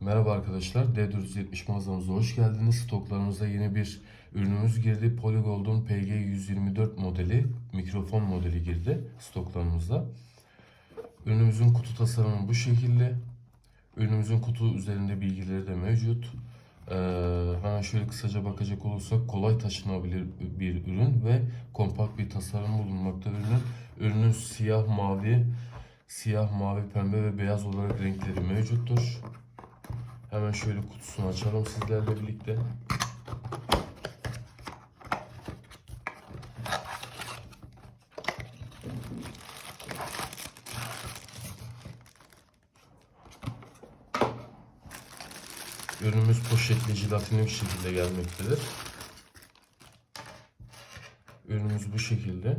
Merhaba arkadaşlar, D470 mağazamıza hoş geldiniz. Stoklarımıza yeni bir ürünümüz girdi. Polygold'un PG124 modeli, mikrofon modeli girdi stoklarımızda. Ürünümüzün kutu tasarımı bu şekilde. Ürünümüzün kutu üzerinde bilgileri de mevcut. Ee, hemen şöyle kısaca bakacak olursak kolay taşınabilir bir ürün ve kompakt bir tasarım bulunmakta ürünün. Ürünün siyah mavi, siyah mavi pembe ve beyaz olarak renkleri mevcuttur. Hemen şöyle kutusunu açalım sizlerle birlikte. Ürünümüz poşetli jelatinli bir şekilde gelmektedir. Ürünümüz bu şekilde.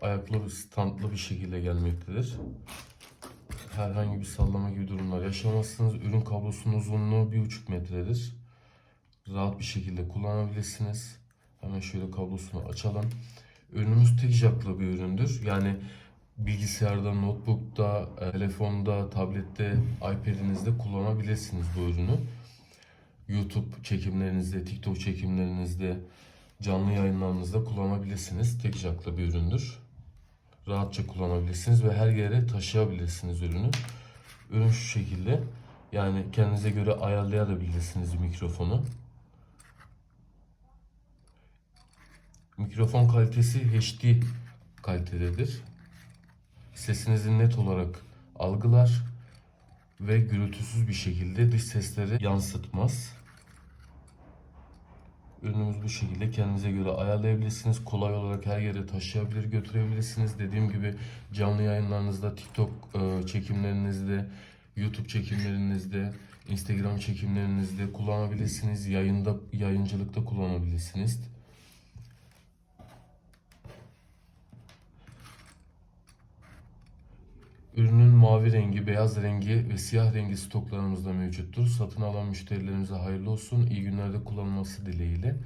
Ayaklı bir standlı bir şekilde gelmektedir herhangi bir sallama gibi durumlar yaşamazsınız. Ürün kablosunun uzunluğu 1,5 metredir. Rahat bir şekilde kullanabilirsiniz. Hemen şöyle kablosunu açalım. Ürünümüz tek jacklı bir üründür. Yani bilgisayarda, notebook'ta, e, telefonda, tablette, iPad'inizde kullanabilirsiniz bu ürünü. YouTube çekimlerinizde, TikTok çekimlerinizde, canlı yayınlarınızda kullanabilirsiniz. Tek jacklı bir üründür rahatça kullanabilirsiniz ve her yere taşıyabilirsiniz ürünü. Ürün şu şekilde. Yani kendinize göre ayarlayabilirsiniz mikrofonu. Mikrofon kalitesi HD kalitededir. Sesinizi net olarak algılar ve gürültüsüz bir şekilde dış sesleri yansıtmaz. Ürünümüz bu şekilde kendinize göre ayarlayabilirsiniz. Kolay olarak her yere taşıyabilir, götürebilirsiniz. Dediğim gibi canlı yayınlarınızda, TikTok e, çekimlerinizde, YouTube çekimlerinizde, Instagram çekimlerinizde kullanabilirsiniz. Yayında, yayıncılıkta kullanabilirsiniz. Ürünün mavi rengi, beyaz rengi ve siyah rengi stoklarımızda mevcuttur. Satın alan müşterilerimize hayırlı olsun. İyi günlerde kullanılması dileğiyle.